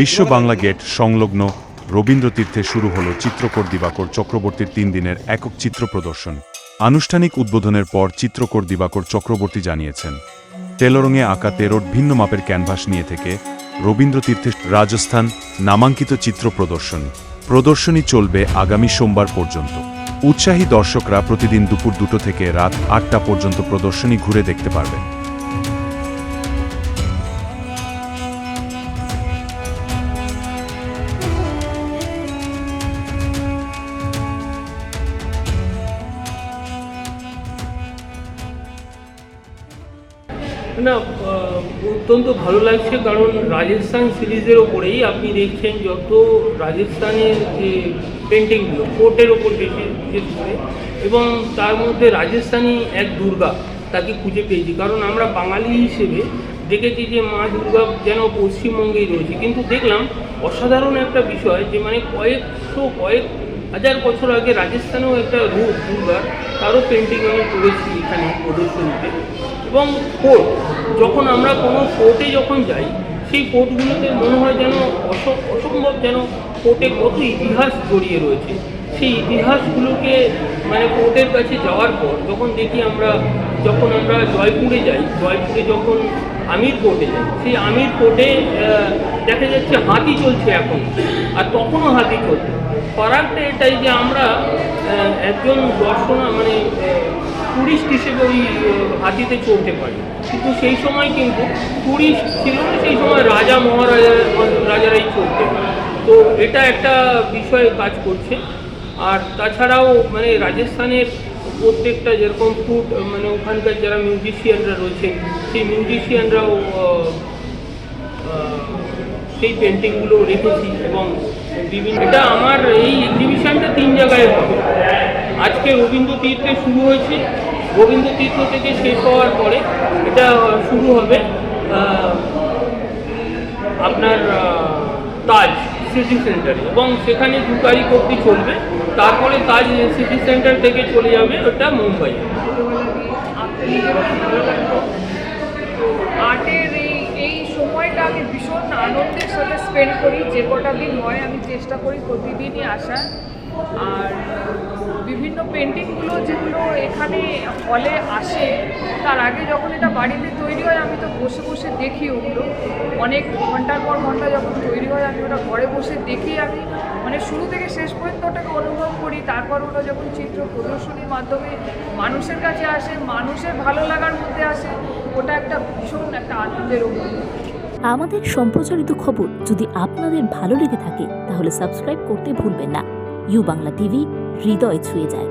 বিশ্ব বাংলা গেট সংলগ্ন রবীন্দ্রতীর্থে শুরু হল চিত্রকর দিবাকর চক্রবর্তীর তিন দিনের একক চিত্র প্রদর্শন। আনুষ্ঠানিক উদ্বোধনের পর চিত্রকর দিবাকর চক্রবর্তী জানিয়েছেন তেলরঙে আঁকা তেরোট ভিন্ন মাপের ক্যানভাস নিয়ে থেকে রবীন্দ্রতীর্থের রাজস্থান নামাঙ্কিত চিত্র প্রদর্শনী। প্রদর্শনী চলবে আগামী সোমবার পর্যন্ত। উৎসাহী দর্শকরা প্রতিদিন দুপুর দুটো থেকে রাত আটটা পর্যন্ত প্রদর্শনী ঘুরে দেখতে পারবেন। না অত্যন্ত ভালো লাগছে কারণ রাজস্থান সিরিজের ওপরেই আপনি দেখছেন যত রাজস্থানের যে পেন্টিংগুলো কোর্টের ওপর বেশি বিশেষ করে, এবং তার মধ্যে রাজস্থানী এক দুর্গা তাকে খুঁজে পেয়েছি। কারণ আমরা বাঙালি হিসেবে দেখেছি যে মা দুর্গা যেন পশ্চিমবঙ্গেই রয়েছে। কিন্তু দেখলাম অসাধারণ একটা বিষয় যে মানে কয়েকশো, কয়েক হাজার বছর আগে রাজস্থানেও একটা রূপ, দুর্গার, তারও পেন্টিং আমি করেছি এখানে প্রদর্শনীতে। এবং ফোর্ট যখন আমরা কোনো ফোর্টে যখন যাই, সেই ফোর্টগুলোতে মনে হয় যেন অস- অসম্ভব যেন ফোর্টে কত ইতিহাস জড়িয়ে রয়েছে। সেই ইতিহাসগুলোকে মানে ফোর্টের কাছে যাওয়ার পর, যখন দেখি আমরা, যখন আমরা জয়পুরে যাই, জয়পুরে যখন আমির কোর্টে যাই, সেই আমির কোর্টে দেখা যাচ্ছে হাতি চলছে এখন। আর তখনও হাতি চলছে। ফারাকটা এটাই যে আমরা একজন দর্শনা মানে টুরিস্ট হিসেবে ওই হাতিতে চড়তে পারি। কিন্তু সেই সময় কিন্তু টুরিস্ট ছিল না, সেই সময় রাজা মহারাজা, রাজারাই চড়তেন তো এটা একটা বিষয় কাজ করছে। আর তাছাড়াও মানে রাজস্থানের প্রত্যেকটা যেরকম ফুড মানে ওখানকার যারা মিউজিশিয়ানরা রয়েছে, সেই মিউজিশিয়ানরাও সেই পেন্টিংগুলো রেখেছি এবং এটা আমার এই এক্সিবিশনটা তিন জায়গায় হবে। আজকে রবীন্দ্র তীর্থে শুরু হয়েছে। রবীন্দ্র তীর্থ থেকে শেষ হওয়ার পরে এটা শুরু হবে আপনার তাজ সিটি সেন্টারে। এবং সেখানে দু তারিখ অবধি চলবে। তারপরে তাজ সিটি সেন্টার থেকে চলে যাবে ওটা মুম্বাই আঁকতে নিজেরও ভালো লাগতো তো আর্টের এই এই সময়টা আমি ভীষণ আনন্দের সাথে স্পেন্ড করি, যে কটা দিন হয় আমি চেষ্টা করি প্রতিদিনই আসার। আর বিভিন্ন পেন্টিংগুলো যেগুলো এখানে হলে আসে, তার আগে যখন এটা বাড়িতে তৈরি হয়, আমি তো বসে বসে দেখি ওগুলো। অনেক ঘণ্টার পর ঘণ্টা যখন তৈরি হয়, আমি ওটা ঘরে বসে দেখি আমি। মানে শুরু থেকে শেষ পর্যন্ত ওটাকে অনুভব করি। তারপর ওটা যখন চিত্র প্রদর্শনীর মাধ্যমে মানুষের কাছে আসে, মানুষের ভালো লাগার মধ্যে আসে, ওটা একটা ভীষণ একটা আনন্দের অনুভূতি। আমাদের সম্প্রচারিত খবর যদি আপনাদের ভালো লেগে থাকে, তাহলে সাবস্ক্রাইব করতে ভুলবেন না। ইউ বাংলা টিভি, হৃদয় ছুঁয়ে যায়।